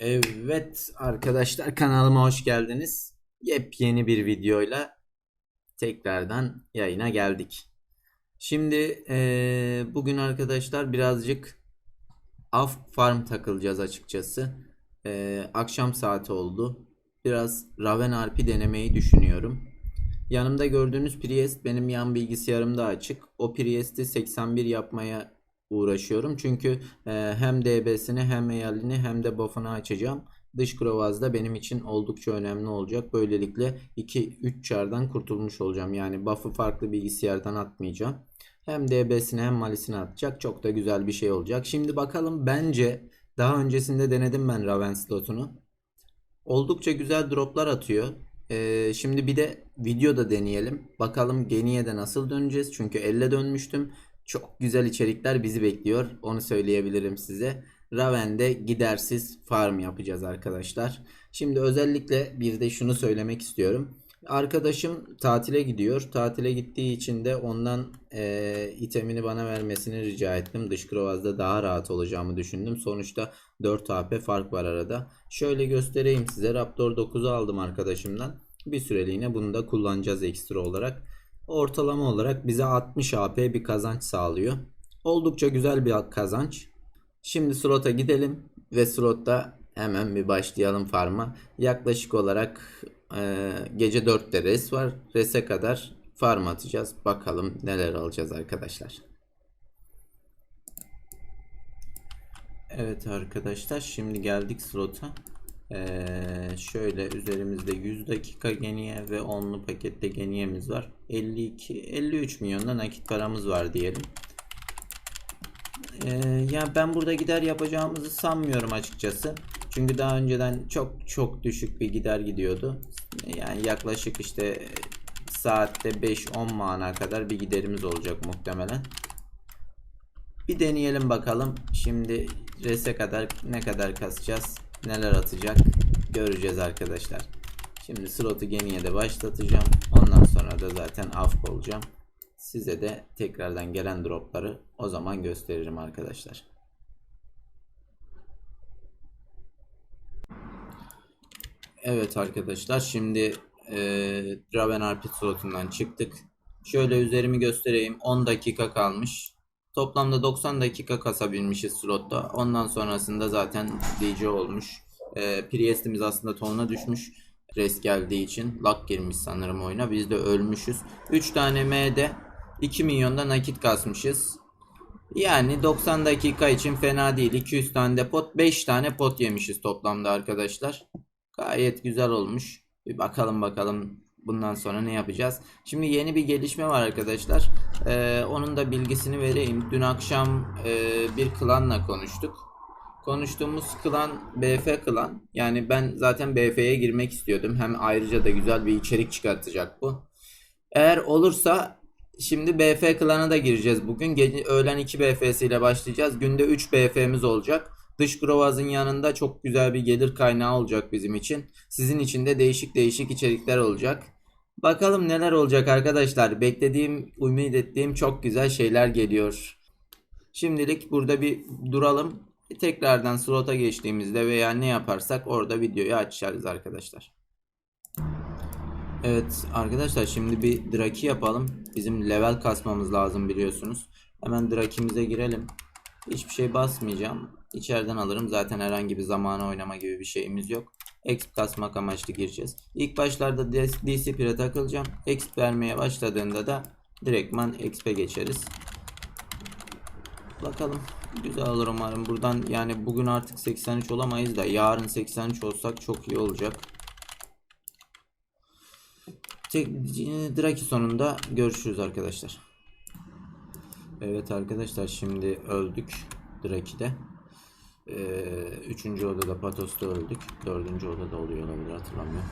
Evet arkadaşlar kanalıma hoş geldiniz. Yepyeni bir videoyla tekrardan yayına geldik. Şimdi eee, bugün arkadaşlar birazcık Af Farm takılacağız açıkçası. Eee, akşam saati oldu. Biraz Raven RP denemeyi düşünüyorum. Yanımda gördüğünüz Priest benim yan bilgisayarımda açık. O Priest'i 81 yapmaya uğraşıyorum. Çünkü e, hem DB'sini hem EAL'ini hem de buff'ını açacağım. Dış Grovaz da benim için oldukça önemli olacak. Böylelikle 2-3 çardan kurtulmuş olacağım. Yani buff'ı farklı bilgisayardan atmayacağım. Hem DB'sini hem Malis'ini atacak. Çok da güzel bir şey olacak. Şimdi bakalım bence daha öncesinde denedim ben Raven slotunu. Oldukça güzel droplar atıyor. Ee, şimdi bir de videoda deneyelim. Bakalım Geni'ye de nasıl döneceğiz. Çünkü elle dönmüştüm. Çok güzel içerikler bizi bekliyor. Onu söyleyebilirim size. Raven'de gidersiz farm yapacağız arkadaşlar. Şimdi özellikle bir de şunu söylemek istiyorum. Arkadaşım tatile gidiyor. Tatile gittiği için de ondan eee, itemini bana vermesini rica ettim. Dış Krovaz'da daha rahat olacağımı düşündüm. Sonuçta 4 AP fark var arada. Şöyle göstereyim size. Raptor 9'u aldım arkadaşımdan. Bir süreliğine bunu da kullanacağız ekstra olarak. Ortalama olarak bize 60 AP bir kazanç sağlıyor. Oldukça güzel bir kazanç. Şimdi slota gidelim ve slotta hemen bir başlayalım farma. Yaklaşık olarak e, gece 4'te res var. Res'e kadar farm atacağız. Bakalım neler alacağız arkadaşlar. Evet arkadaşlar şimdi geldik slota. Ee, şöyle üzerimizde 100 dakika geniye ve 10'lu pakette geniyemiz var. 52 53 milyonda nakit paramız var diyelim. Ee, ya ben burada gider yapacağımızı sanmıyorum açıkçası. Çünkü daha önceden çok çok düşük bir gider gidiyordu. Yani yaklaşık işte saatte 5-10 mana kadar bir giderimiz olacak muhtemelen. Bir deneyelim bakalım. Şimdi rese kadar ne kadar kasacağız? Neler atacak? Göreceğiz arkadaşlar. Şimdi slotu geniye de başlatacağım. Ondan sonra da zaten afk olacağım. Size de tekrardan gelen dropları o zaman gösteririm arkadaşlar. Evet arkadaşlar şimdi e, Draven Arpit slotundan çıktık. Şöyle üzerimi göstereyim. 10 dakika kalmış. Toplamda 90 dakika kasabilmişiz slotta. Ondan sonrasında zaten DJ olmuş. E, Priest'imiz aslında tonuna düşmüş. Res geldiği için lag girmiş sanırım oyuna. Biz de ölmüşüz. 3 tane M'de 2 milyonda nakit kasmışız. Yani 90 dakika için fena değil. 200 tane de pot, 5 tane pot yemişiz toplamda arkadaşlar. Gayet güzel olmuş. Bir bakalım bakalım bundan sonra ne yapacağız. Şimdi yeni bir gelişme var arkadaşlar. Ee, onun da bilgisini vereyim. Dün akşam e, bir klanla konuştuk. Konuştuğumuz klan BF klan. Yani ben zaten BF'ye girmek istiyordum. Hem ayrıca da güzel bir içerik çıkartacak bu. Eğer olursa şimdi BF klana da gireceğiz bugün. Gece, öğlen 2 BF'siyle başlayacağız. Günde 3 BF'miz olacak. Dış Grovaz'ın yanında çok güzel bir gelir kaynağı olacak bizim için. Sizin için de değişik değişik içerikler olacak. Bakalım neler olacak arkadaşlar. Beklediğim, ümit ettiğim çok güzel şeyler geliyor. Şimdilik burada bir duralım. Tekrardan slota geçtiğimizde veya ne yaparsak orada videoyu açarız arkadaşlar. Evet arkadaşlar şimdi bir Draki yapalım. Bizim level kasmamız lazım biliyorsunuz. Hemen Draki'mize girelim. Hiçbir şey basmayacağım. İçeriden alırım. Zaten herhangi bir zamana oynama gibi bir şeyimiz yok. Exp kasmak amaçlı gireceğiz. İlk başlarda DC Pire takılacağım. Exp vermeye başladığında da direktman Exp'e geçeriz. Bakalım. Güzel olur umarım. Buradan yani bugün artık 83 olamayız da yarın 83 olsak çok iyi olacak. Draki sonunda görüşürüz arkadaşlar. Evet arkadaşlar şimdi öldük Draki'de. Ee, üçüncü odada Patos'ta öldük. Dördüncü odada oluyor olabilir hatırlamıyorum.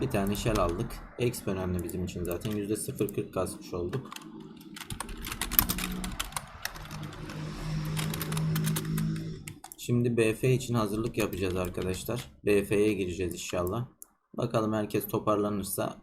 Bir tane shell aldık. Exp önemli bizim için zaten. %0.40 kasmış olduk. Şimdi BF için hazırlık yapacağız arkadaşlar. BF'ye gireceğiz inşallah. Bakalım herkes toparlanırsa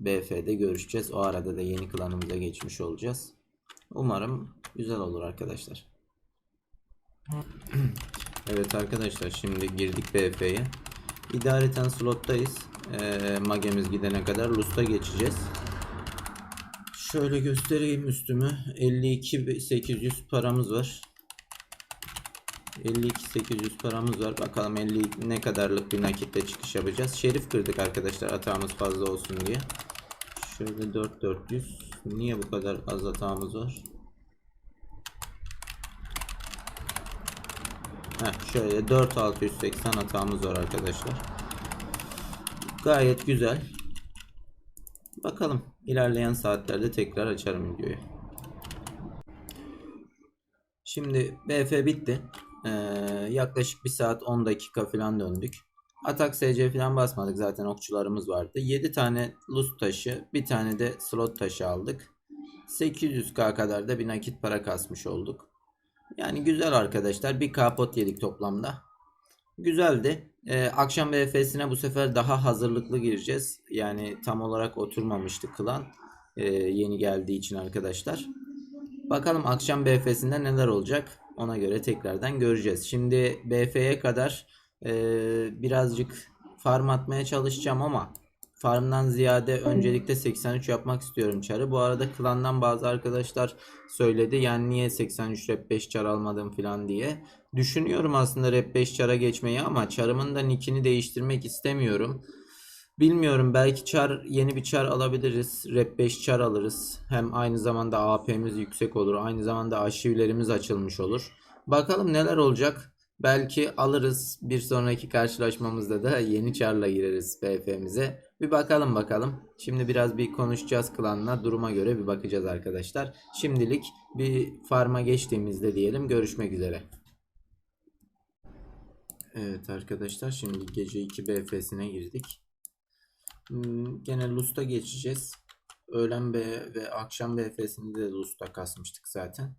BF'de görüşeceğiz. O arada da yeni klanımıza geçmiş olacağız. Umarım güzel olur arkadaşlar. Evet arkadaşlar şimdi girdik BF'ye. İdareten slottayız. Ee, magemiz gidene kadar Lust'a geçeceğiz. Şöyle göstereyim üstümü. 52.800 paramız var. 52.800 paramız var. Bakalım 50 ne kadarlık bir nakitle çıkış yapacağız. Şerif kırdık arkadaşlar atağımız fazla olsun diye. Şöyle 4400. Niye bu kadar az atağımız var? Heh, şöyle 4680 atağımız var arkadaşlar. Gayet güzel. Bakalım ilerleyen saatlerde tekrar açarım videoyu. Şimdi BF bitti. Ee, yaklaşık 1 saat 10 dakika falan döndük. Atak SC falan basmadık zaten okçularımız vardı. 7 tane lust taşı, bir tane de slot taşı aldık. 800k kadar da bir nakit para kasmış olduk. Yani güzel arkadaşlar. Bir kapot yedik toplamda. Güzeldi. Ee, akşam BF'sine bu sefer daha hazırlıklı gireceğiz. Yani tam olarak oturmamıştı klan. Ee, yeni geldiği için arkadaşlar. Bakalım akşam BF'sinde neler olacak. Ona göre tekrardan göreceğiz. Şimdi BF'ye kadar e, birazcık farm atmaya çalışacağım ama farmdan ziyade öncelikle 83 yapmak istiyorum çarı. Bu arada klandan bazı arkadaşlar söyledi. Yani niye 83 rep 5 çar almadım falan diye. Düşünüyorum aslında rep 5 çara geçmeyi ama çarımın da nickini değiştirmek istemiyorum. Bilmiyorum belki çar yeni bir çar alabiliriz. Rep 5 çar alırız. Hem aynı zamanda AP'miz yüksek olur. Aynı zamanda arşivlerimiz açılmış olur. Bakalım neler olacak. Belki alırız. Bir sonraki karşılaşmamızda da yeni çarla gireriz BF'mize. Bir bakalım bakalım. Şimdi biraz bir konuşacağız klanla. Duruma göre bir bakacağız arkadaşlar. Şimdilik bir farma geçtiğimizde diyelim. Görüşmek üzere. Evet arkadaşlar şimdi gece 2 BF'sine girdik. Hmm, Gene Lust'a geçeceğiz. Öğlen B ve akşam BF'sinde de Lust'a kasmıştık zaten.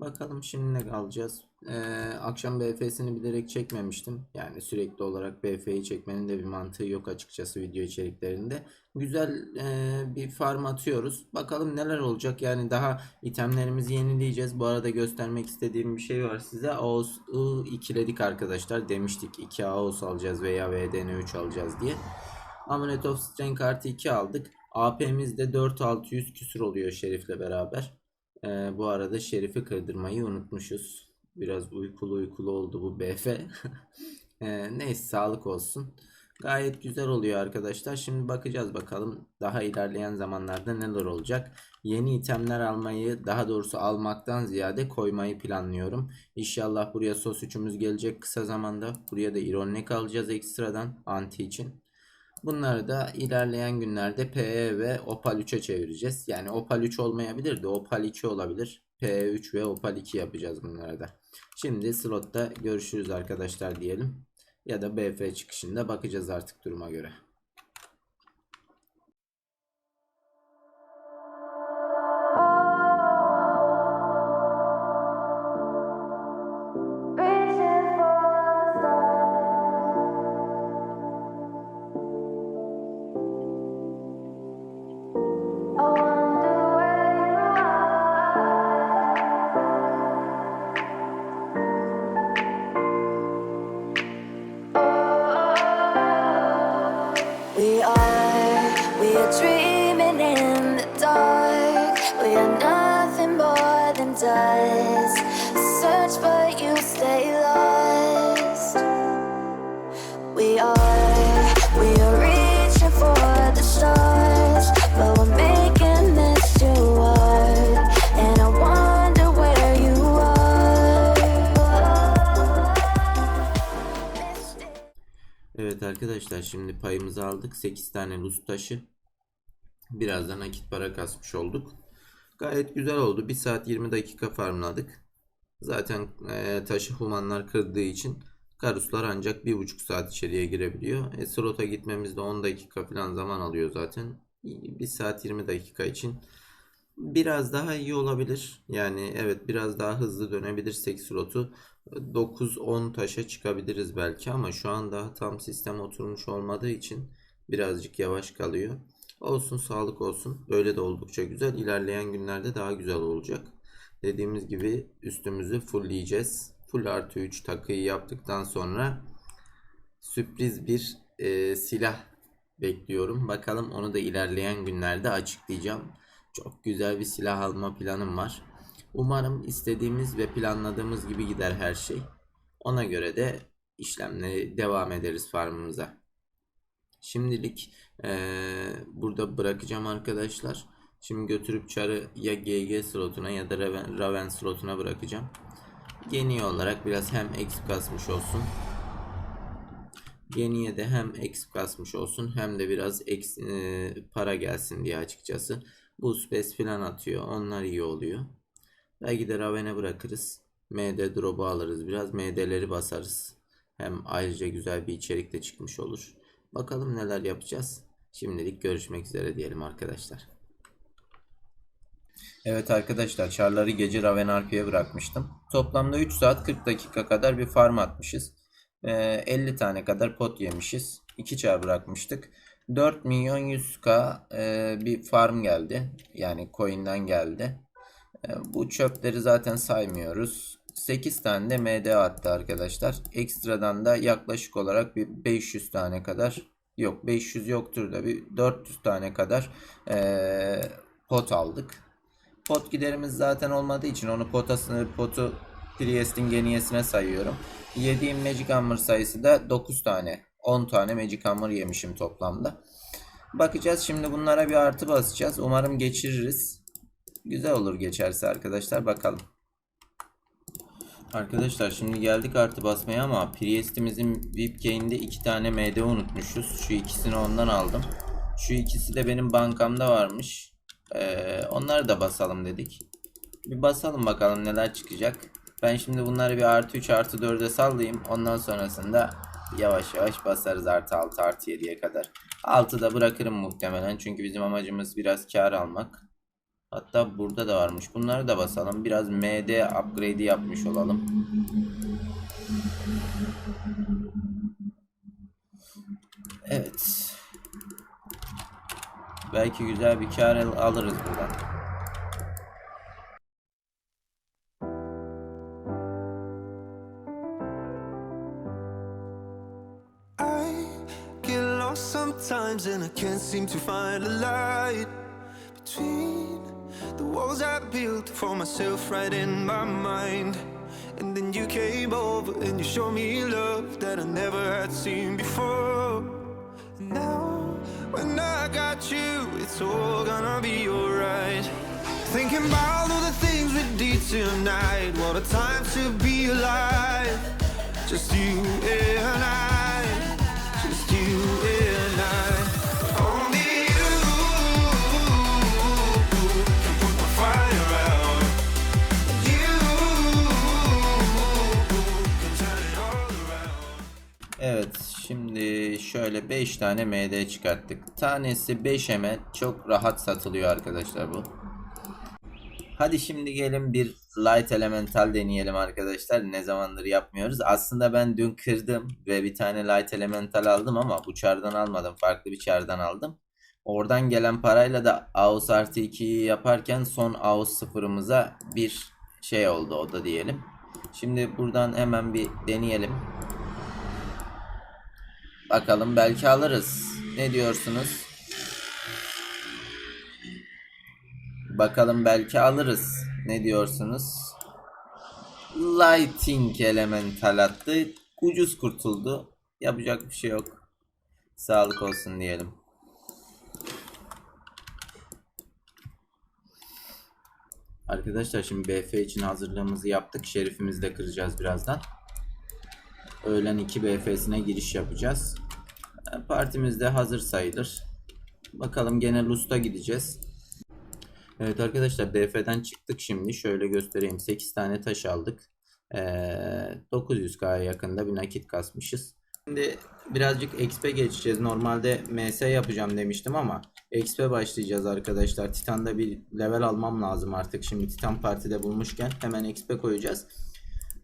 Bakalım şimdi ne alacağız. Ee, akşam BF'sini bilerek çekmemiştim. Yani sürekli olarak BF'yi çekmenin de bir mantığı yok açıkçası video içeriklerinde. Güzel e, bir farm atıyoruz. Bakalım neler olacak. Yani daha itemlerimizi yenileyeceğiz. Bu arada göstermek istediğim bir şey var size. AOS'u ikiledik arkadaşlar. Demiştik 2 AOS alacağız veya VDN3 alacağız diye. Amulet of Strength artı 2 aldık. AP'miz de 4600 küsür oluyor Şerif'le beraber. Ee, bu arada Şerif'i kırdırmayı unutmuşuz. Biraz uykulu uykulu oldu bu BF. Ee, neyse sağlık olsun. Gayet güzel oluyor arkadaşlar. Şimdi bakacağız bakalım daha ilerleyen zamanlarda neler olacak. Yeni itemler almayı daha doğrusu almaktan ziyade koymayı planlıyorum. İnşallah buraya sos 3'ümüz gelecek kısa zamanda. Buraya da ironik alacağız ekstradan anti için. Bunları da ilerleyen günlerde PE ve Opal 3'e çevireceğiz. Yani Opal 3 olmayabilir de Opal 2 olabilir. PE 3 ve Opal 2 yapacağız bunları da. Şimdi slotta görüşürüz arkadaşlar diyelim. Ya da BF çıkışında bakacağız artık duruma göre. Evet arkadaşlar şimdi payımızı aldık. 8 tane lus taşı. Birazdan nakit para kasmış olduk. Gayet güzel oldu. 1 saat 20 dakika farmladık. Zaten e, taşı humanlar kırdığı için karuslar ancak 1,5 saat içeriye girebiliyor. E, slota gitmemiz de 10 dakika falan zaman alıyor zaten. 1 saat 20 dakika için biraz daha iyi olabilir. Yani evet biraz daha hızlı dönebilirsek slotu 9-10 taşa çıkabiliriz belki ama şu an daha tam sistem oturmuş olmadığı için birazcık yavaş kalıyor. Olsun sağlık olsun. Böyle de oldukça güzel. İlerleyen günlerde daha güzel olacak. Dediğimiz gibi üstümüzü fullleyeceğiz. Full artı 3 takıyı yaptıktan sonra sürpriz bir e, silah bekliyorum. Bakalım onu da ilerleyen günlerde açıklayacağım. Çok güzel bir silah alma planım var. Umarım istediğimiz ve planladığımız gibi gider her şey. Ona göre de işlemleri devam ederiz farmımıza. Şimdilik eee, burada bırakacağım arkadaşlar. Şimdi götürüp çarı ya GG slotuna ya da Raven, Raven slotuna bırakacağım. Geni olarak biraz hem exp kasmış olsun. Geniye de hem exp kasmış olsun hem de biraz ex, eee, para gelsin diye açıkçası. Bu space falan atıyor. Onlar iyi oluyor. Belki de Raven'e bırakırız. MD drop'u alırız biraz. MD'leri basarız. Hem ayrıca güzel bir içerik de çıkmış olur. Bakalım neler yapacağız. Şimdilik görüşmek üzere diyelim arkadaşlar. Evet arkadaşlar çarları gece Raven RP'ye bırakmıştım. Toplamda 3 saat 40 dakika kadar bir farm atmışız. Ee, 50 tane kadar pot yemişiz. 2 çar bırakmıştık. 4 milyon 100k e, bir farm geldi. Yani coin'den geldi. E, Bu çöpleri zaten saymıyoruz. 8 tane de MD attı arkadaşlar. Ekstradan da yaklaşık olarak bir 500 tane kadar yok 500 yoktur da bir 400 tane kadar e, pot aldık. Pot giderimiz zaten olmadığı için onu potasını potu Priest'in geniyesine sayıyorum. Yediğim Magic Hammer sayısı da 9 tane. 10 tane Magic Hammer yemişim toplamda. Bakacağız şimdi bunlara bir artı basacağız. Umarım geçiririz. Güzel olur geçerse arkadaşlar bakalım. Arkadaşlar şimdi geldik artı basmaya ama Priest'imizin VIP gain'de iki tane MD unutmuşuz. Şu ikisini ondan aldım. Şu ikisi de benim bankamda varmış. Ee, onları da basalım dedik. Bir basalım bakalım neler çıkacak. Ben şimdi bunları bir artı 3 artı 4'e sallayayım. Ondan sonrasında yavaş yavaş basarız artı 6 artı 7'ye kadar. 6'da bırakırım muhtemelen. Çünkü bizim amacımız biraz kar almak. Hatta burada da varmış. Bunları da basalım. Biraz MD upgrade'i yapmış olalım. Evet. Belki güzel bir kar alırız buradan. I get lost sometimes and I can't seem to find a light between the walls I built for myself right in my mind. And then you came over and you showed me love that I never had seen before. Now, got you, it's all gonna be alright. Thinking about all the things we did tonight. What a time to be alive. Just you and I. şöyle 5 tane MD çıkarttık. Tanesi 5 hemen çok rahat satılıyor arkadaşlar bu. Hadi şimdi gelin bir Light Elemental deneyelim arkadaşlar. Ne zamandır yapmıyoruz. Aslında ben dün kırdım ve bir tane Light Elemental aldım ama bu çardan almadım. Farklı bir çardan aldım. Oradan gelen parayla da AUS artı 2'yi yaparken son AUS sıfırımıza bir şey oldu o da diyelim. Şimdi buradan hemen bir deneyelim. Bakalım belki alırız. Ne diyorsunuz? Bakalım belki alırız. Ne diyorsunuz? Lighting Elemental attı. Ucuz kurtuldu. Yapacak bir şey yok. Sağlık olsun diyelim. Arkadaşlar şimdi BF için hazırlığımızı yaptık. Şerifimizi de kıracağız birazdan. Öğlen 2 BF'sine giriş yapacağız. E, Partimiz de hazır sayılır. Bakalım gene Lust'a gideceğiz. Evet arkadaşlar DF'den çıktık şimdi. Şöyle göstereyim. 8 tane taş aldık. Ee, 900K'ya yakında bir nakit kasmışız. Şimdi birazcık XP geçeceğiz. Normalde MS yapacağım demiştim ama XP başlayacağız arkadaşlar. Titan'da bir level almam lazım artık. Şimdi Titan Parti'de bulmuşken hemen XP koyacağız.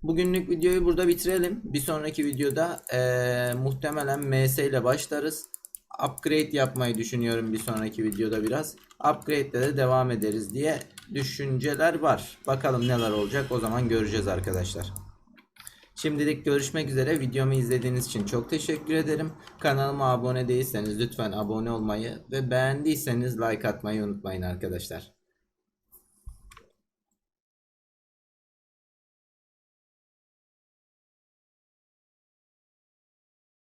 Bugünlük videoyu burada bitirelim. Bir sonraki videoda eee, muhtemelen MS ile başlarız. Upgrade yapmayı düşünüyorum bir sonraki videoda biraz. Upgrade ile de devam ederiz diye düşünceler var. Bakalım neler olacak o zaman göreceğiz arkadaşlar. Şimdilik görüşmek üzere. Videomu izlediğiniz için çok teşekkür ederim. Kanalıma abone değilseniz lütfen abone olmayı ve beğendiyseniz like atmayı unutmayın arkadaşlar.